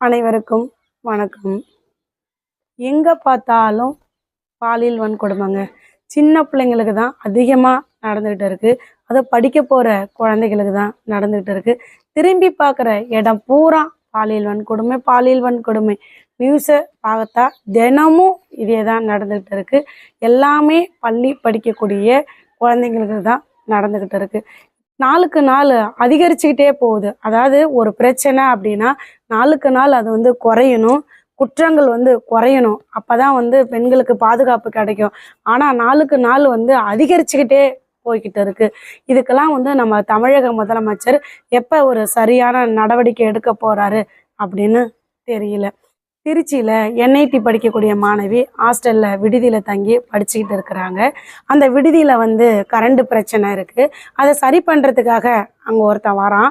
அனைவருக்கும் வணக்கம். எங்கே பார்த்தாலும் பாலியல் வன்கொடுமைங்க. சின்ன பிள்ளைங்களுக்கு தான் அதிகமாக நடந்துக்கிட்டு இருக்குது அதை படிக்க போகிற குழந்தைகளுக்கு தான் நடந்துக்கிட்டு இருக்குது திரும்பி பார்க்குற இடம் பூரா பாலியல் வன்கொடுமை பாலியல் வன்கொடுமை. நியூஸை பார்த்தா தினமும் இதே தான் நடந்துக்கிட்டு இருக்குது எல்லாமே பள்ளி படிக்கக்கூடிய குழந்தைங்களுக்கு தான் நடந்துக்கிட்டு இருக்குது நாளுக்கு நாள் அதிகரிச்சுக்கிட்டே போகுது. அதாவது ஒரு பிரச்சனை அப்படின்னா நாளுக்கு நாள் அது வந்து குறையணும். குற்றங்கள் வந்து குறையணும். அப்பதான் வந்து பெண்களுக்கு பாதுகாப்பு கிடைக்கும். ஆனால் நாளுக்கு நாள் வந்து அதிகரிச்சுக்கிட்டே போய்கிட்டு இருக்கு. இதுக்கெல்லாம் வந்து நம்ம தமிழக முதலமைச்சர் எப்போ ஒரு சரியான நடவடிக்கை எடுக்க போறாரு அப்படின்னு தெரியல. திருச்சியில் என்ஐடி படிக்கக்கூடிய மாணவி ஹாஸ்டலில் விடுதியில் தங்கி படிச்சுக்கிட்டு இருக்கிறாங்க. அந்த விடுதியில் வந்து கரண்ட் பிரச்சனை இருக்குது அதை சரி பண்ணுறதுக்காக அங்கே ஒருத்தன் வரான்.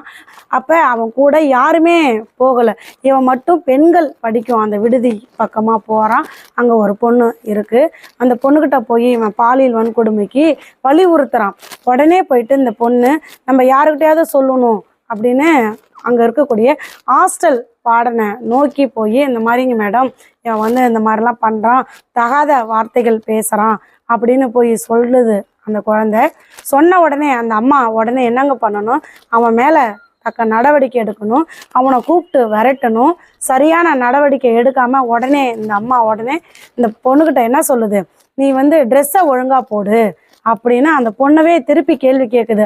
அப்போ அவன் கூட யாருமே போகலை. இவன் மட்டும் பெண்கள் படிக்கும் அந்த விடுதி பக்கமாக போகிறான் அங்கே ஒரு பொண்ணு இருக்குது அந்த பொண்ணுக்கிட்ட போய் இவன் பாலியல் வன்கொடுமைக்கு வலியுறுத்துறான். உடனே போயிட்டு இந்த பொண்ணு நம்ம யாருக்கிட்டையாவது சொல்லணும் அப்படின்னு அங்கே இருக்கக்கூடிய ஹாஸ்டல் பாடனை நோக்கி போய் இந்த மாதிரிங்க மேடம் இவன் வந்து இந்த மாதிரிலாம் பண்ணுறான் தகாத வார்த்தைகள் பேசுகிறான் அப்படின்னு போய் சொல்லுது அந்த குழந்தை. சொன்ன உடனே அந்த அம்மா உடனே என்னங்க பண்ணணும்? அவன் மேலே தக்க நடவடிக்கை எடுக்கணும் அவனை கூப்பிட்டு விரட்டணும். சரியான நடவடிக்கை எடுக்காமல் உடனே இந்த அம்மா உடனே இந்த பொண்ணுக்கிட்ட என்ன சொல்லுது? நீ வந்து ட்ரெஸ்ஸை ஒழுங்காக போடு அப்படின்னு அந்த பொண்ணவே திருப்பி கேள்வி கேட்குது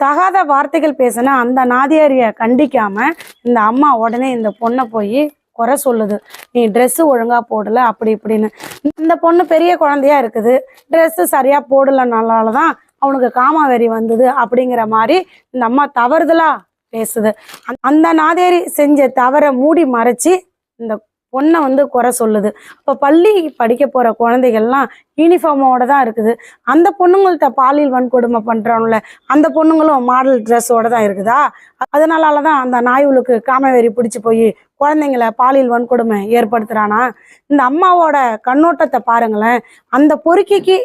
தகாத வார்த்தைகள் பேசினா அந்த நாதியாரிய கண்டிக்காம இந்த அம்மா உடனே இந்த பொண்ணை போய் குறை சொல்லுது. நீ ட்ரெஸ்ஸு ஒழுங்காக போடல அப்படி இப்படின்னு. இந்த பொண்ணு பெரிய குழந்தையா இருக்குது. ட்ரெஸ்ஸு சரியாக போடலைனால தான் அவனுக்கு காமாவெறி வந்தது அப்படிங்கிற மாதிரி இந்த அம்மா தவறுதலா பேசுது. அந்த- அந்த நாதேரி செஞ்ச தவறை மூடி மறைச்சி இந்த பொண்ணை வந்து குறை சொல்லுது. இப்போ பள்ளி படிக்க போகிற குழந்தைகள்லாம் யூனிஃபார்மோட தான் இருக்குது. அந்த பொண்ணுங்கள்ட்ட பாலியல் வன்கொடுமை பண்ணுறவங்கள அந்த பொண்ணுங்களும் மாடல் ட்ரெஸ்ஸோட தான் இருக்குதா? அதனால தான் அந்த நாய்களுக்கு காமவெறி பிடிச்சி போய் குழந்தைங்கள பாலியல் வன்கொடுமை ஏற்படுத்துறானா? இந்த அம்மாவோட கண்ணோட்டத்தை பாருங்களேன். அந்த பொறுக்கிக்கு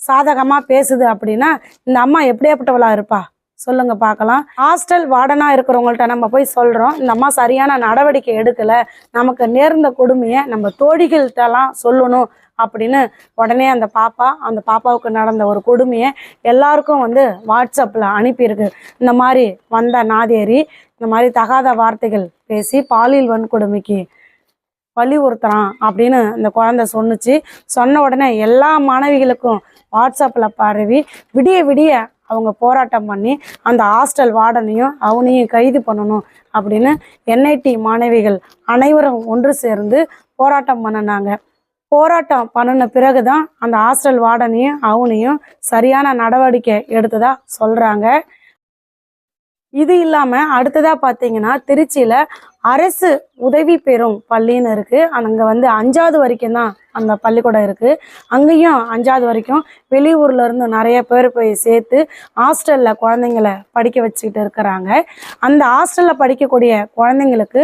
சாதகமாக பேசுது அப்படின்னா இந்த அம்மா எப்படியாப்பட்டவளா இருப்பா? சொல்லுங்க பார்க்கலாம். ஹாஸ்டல் வார்டனா இருக்கிறவங்கள்ட்ட நம்ம போய் சொல்றோம். இந்த அம்மா சரியான நடவடிக்கை எடுக்கல. நமக்கு நேர்ந்த கொடுமையை நம்ம தோழிகள்கிட்டலாம் சொல்லணும் அப்படின்னு உடனே அந்த பாப்பா அந்த பாப்பாவுக்கு நடந்த ஒரு கொடுமையை எல்லாருக்கும் வந்து வாட்ஸ்அப்பில் அனுப்பியிருக்கு. இந்த மாதிரி வந்த நாதேரி இந்த மாதிரி தகாத வார்த்தைகள் பேசி பாலியல் வன்கொடுமைக்கு வலியுறுத்துறான் அப்படின்னு இந்த குழந்தை சொன்னுச்சு. சொன்ன உடனே எல்லா மாணவிகளுக்கும் வாட்ஸ்அப்பில் பரவி விடிய விடிய அவங்க போராட்டம் பண்ணி அந்த ஹாஸ்டல் வார்டனையும் அவனையும் கைது பண்ணணும் அப்படின்னு என்ஐடி மாணவிகள் அனைவரும் ஒன்று சேர்ந்து போராட்டம் பண்ணினாங்க. போராட்டம் பண்ணின பிறகு தான் அந்த ஹாஸ்டல் வார்டனையும் அவனையும் சரியான நடவடிக்கை எடுத்ததாக சொல்கிறாங்க இது இல்லாமல் அடுத்ததாக பார்த்தீங்கன்னா திருச்சியில் அரசு உதவி பெறும் பள்ளின்னு இருக்குது அங்கே வந்து அஞ்சாவது வரைக்கும் தான் அந்த பள்ளிக்கூடம் இருக்குது அங்கேயும் அஞ்சாவது வரைக்கும் வெளியூர்ல இருந்து நிறைய பேர் போய் சேர்த்து ஹாஸ்டலில் குழந்தைங்கள படிக்க வச்சுக்கிட்டு இருக்கிறாங்க. அந்த ஹாஸ்டலில் படிக்கக்கூடிய குழந்தைங்களுக்கு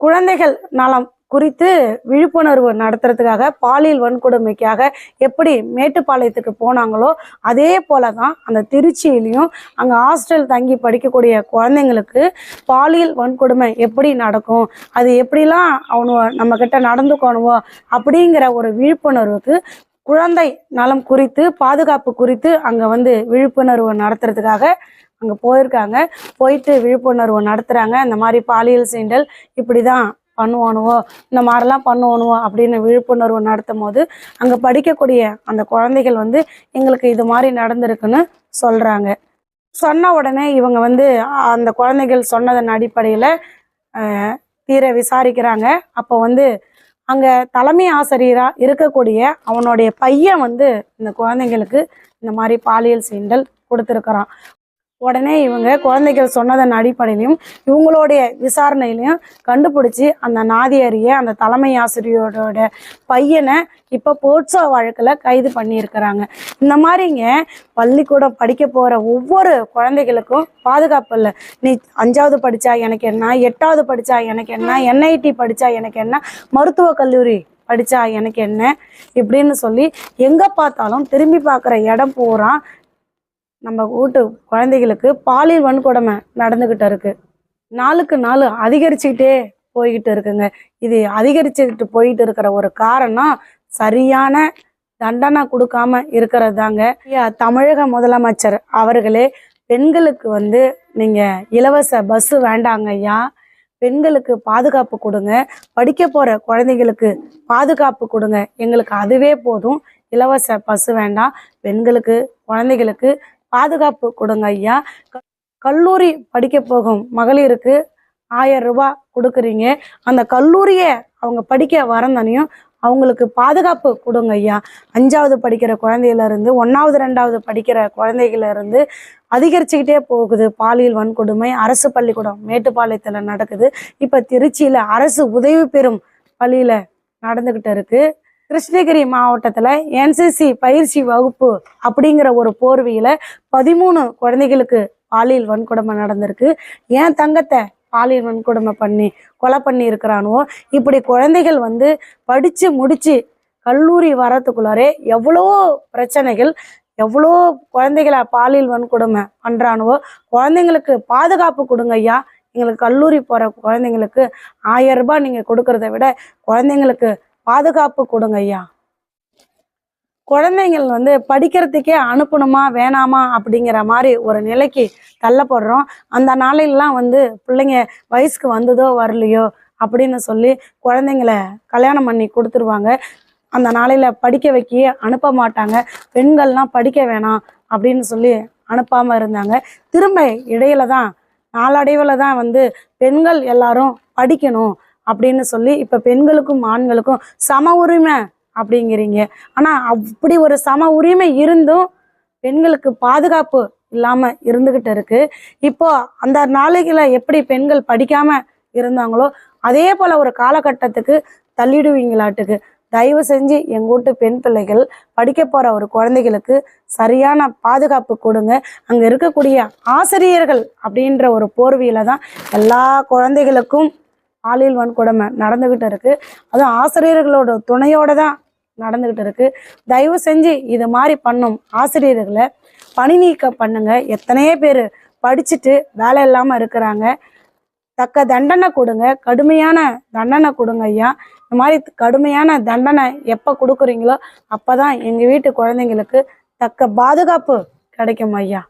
குழந்தைகள் நலம் குறித்து விழிப்புணர்வு நடத்துறதுக்காக பாலியல் வன்கொடுமைக்காக எப்படி மேட்டுப்பாளையத்துக்கு போனாங்களோ அதே போல தான் அந்த திருச்சியிலையும் அங்கே ஹாஸ்டல் தங்கி படிக்கக்கூடிய குழந்தைங்களுக்கு பாலியல் வன்கொடுமை எப்படி நடக்கும் அது எப்படிலாம் அவனு நம்ம நடந்துக்கணுவோ அப்படிங்கிற ஒரு விழிப்புணர்வுக்கு குழந்தை நலம் குறித்து பாதுகாப்பு குறித்து அங்கே வந்து விழிப்புணர்வு நடத்துறதுக்காக அங்கே போயிருக்காங்க. போயிட்டு விழிப்புணர்வு நடத்துகிறாங்க இந்த மாதிரி பாலியல் சீண்டல் இப்படி தான் பண்ணுவானுவோ? இந்த மாதிரிலாம் பண்ணுவானுவோ? அப்படின்னு விழிப்புணர்வு நடத்தும் போது அங்கே படிக்கக்கூடிய அந்த குழந்தைகள் வந்து எங்களுக்கு இது மாதிரி நடந்திருக்குன்னு சொல்கிறாங்க சொன்ன உடனே இவங்க வந்து அந்த குழந்தைகள் சொன்னதன் அடிப்படையில் தீர விசாரிக்கிறாங்க. அப்போ வந்து அங்கே தலைமை ஆசிரியராக இருக்கக்கூடிய அவனுடைய பையன் வந்து இந்த குழந்தைங்களுக்கு இந்த மாதிரி பாலியல் சீண்டல் கொடுத்துருக்குறான். உடனே இவங்க குழந்தைகள் சொன்னதன் அடிப்படையிலையும் இவங்களுடைய விசாரணையிலையும் கண்டுபிடிச்சி அந்த நாதியாரிய அந்த தலைமை ஆசிரியரோட பையனை இப்போ போட்ஸோ வழக்கில் கைது பண்ணியிருக்கிறாங்க. இந்த மாதிரிங்க பள்ளிக்கூடம் படிக்க போகிற ஒவ்வொரு குழந்தைகளுக்கும் பாதுகாப்பு இல்லை. நீ அஞ்சாவது படித்தா எனக்கு என்ன? எட்டாவது படித்தா எனக்கு என்ன? என்ஐடி படித்தா எனக்கு என்ன? மருத்துவக் கல்லூரி படித்தா எனக்கு என்ன? இப்படின்னு சொல்லி எங்கே பார்த்தாலும் திரும்பி பார்க்குற இடம் பூரா நம்ம வீட்டு குழந்தைகளுக்கு பாலியல் வன்கொடுமை நடந்துக்கிட்டு இருக்கு. நாளுக்கு நாள் அதிகரிச்சுக்கிட்டே போய்கிட்டு இருக்குங்க. இது அதிகரிச்சுக்கிட்டு போயிட்டு இருக்கிற ஒரு காரணம் சரியான தண்டனை கொடுக்காம இருக்கிறது தாங்க தமிழக முதலமைச்சர் அவர்களே பெண்களுக்கு வந்து நீங்கள் இலவச பஸ் வேண்டாங்க ஐயா. பெண்களுக்கு பாதுகாப்பு கொடுங்க. படிக்க போகிற குழந்தைகளுக்கு பாதுகாப்பு கொடுங்க. எங்களுக்கு அதுவே போதும். இலவச பஸ் வேண்டாம். பெண்களுக்கு குழந்தைகளுக்கு பாதுகாப்பு கொடுங்க ஐயா. க- கல்லூரி படிக்க போகும் மகளிருக்கு ஆயிரம் ரூபாய் கொடுக்குறீங்க. அந்த கல்லூரியை அவங்க படிக்க வரந்தனையும் அவங்களுக்கு பாதுகாப்பு கொடுங்க ஐயா. அஞ்சாவது படிக்கிற குழந்தையிலேருந்து ஒன்றாவது ரெண்டாவது படிக்கிற குழந்தைகள இருந்து அதிகரிச்சுக்கிட்டே போகுது. பாலியல் வன்கொடுமை அரசு பள்ளிக்கூடம் மேட்டுப்பாளையத்தில் நடக்குது. இப்போ திருச்சியில் அரசு உதவி பெறும் பள்ளியில் நடந்துக்கிட்டு இருக்குது கிருஷ்ணகிரி மாவட்டத்தில் என்சிசி பயிற்சி வகுப்பு அப்படிங்கிற ஒரு போர்வையில் பதிமூணு குழந்தைகளுக்கு பாலியல் வன்கொடுமை நடந்திருக்கு. ஏன் தங்கத்தை பாலியல் வன்கொடுமை பண்ணி கொலை பண்ணி இருக்கிறானுவோ இப்படி குழந்தைகள் வந்து படித்து முடித்து கல்லூரி வரத்துக்குள்ளாரே எவ்வளோ பிரச்சனைகள் எவ்வளோ குழந்தைகளை பாலியல் வன்கொடுமை பண்ணுறானுவோ குழந்தைங்களுக்கு பாதுகாப்பு கொடுங்க ஐயா. எங்களுக்கு கல்லூரி போகிற குழந்தைங்களுக்கு ஆயிரம் ரூபாய் நீங்கள் கொடுக்கறத விட குழந்தைங்களுக்கு பாதுகாப்பு கொடுங்க ஐயா. குழந்தைங்கள் வந்து படிக்கிறதுக்கே அனுப்பணுமா வேணாமா அப்படிங்கிற மாதிரி ஒரு நிலைக்கு தள்ளப்படுறோம். அந்த நாளையிலலாம் வந்து பிள்ளைங்க வயசுக்கு வந்ததோ வரலையோ அப்படின்னு சொல்லி குழந்தைங்கள கல்யாணம் பண்ணி கொடுத்துருவாங்க. அந்த நாளையில் படிக்க வைக்க அனுப்ப மாட்டாங்க. பெண்கள்லாம் படிக்க வேணாம் அப்படின்னு சொல்லி அனுப்பாமல் இருந்தாங்க. திரும்ப இடையில தான் நாளடைவில் தான் வந்து பெண்கள் எல்லாரும் படிக்கணும். அப்படின்னு சொல்லி இப்போ பெண்களுக்கும் ஆண்களுக்கும் சம உரிமை அப்படிங்கிறீங்க. ஆனால் அப்படி ஒரு சம உரிமை இருந்தும் பெண்களுக்கு பாதுகாப்பு இல்லாமல் இருந்துக்கிட்டு இருக்கு. இப்போ அந்த நாளைகளை எப்படி பெண்கள் படிக்காமல் இருந்தாங்களோ அதே போல் ஒரு காலகட்டத்துக்கு தள்ளிடுவீங்களாட்டுக்கு. தயவு செஞ்சு எங்கள் வீட்டு பெண் பிள்ளைகள் படிக்க போகிற ஒரு குழந்தைகளுக்கு சரியான பாதுகாப்பு கொடுங்க. அங்கே இருக்கக்கூடிய ஆசிரியர்கள் அப்படின்ற ஒரு போர்வையில் தான் எல்லா குழந்தைகளுக்கும் பாலியல் வன்கொடுமை நடந்துக்கிட்டு இருக்கு அதுவும் ஆசிரியர்களோட துணையோட தான் நடந்துக்கிட்டு இருக்கு தயவு செஞ்சு இது மாதிரி பண்ணும் ஆசிரியர்களை பணி நீக்க பண்ணுங்க. எத்தனையோ பேர் படிச்சுட்டு வேலை இல்லாமல் இருக்கிறாங்க. தக்க தண்டனை கொடுங்க. கடுமையான தண்டனை கொடுங்க ஐயா. இந்த மாதிரி கடுமையான தண்டனை எப்போ கொடுக்குறீங்களோ அப்போ தான் எங்கள் வீட்டு குழந்தைங்களுக்கு தக்க பாதுகாப்பு கிடைக்கும் ஐயா.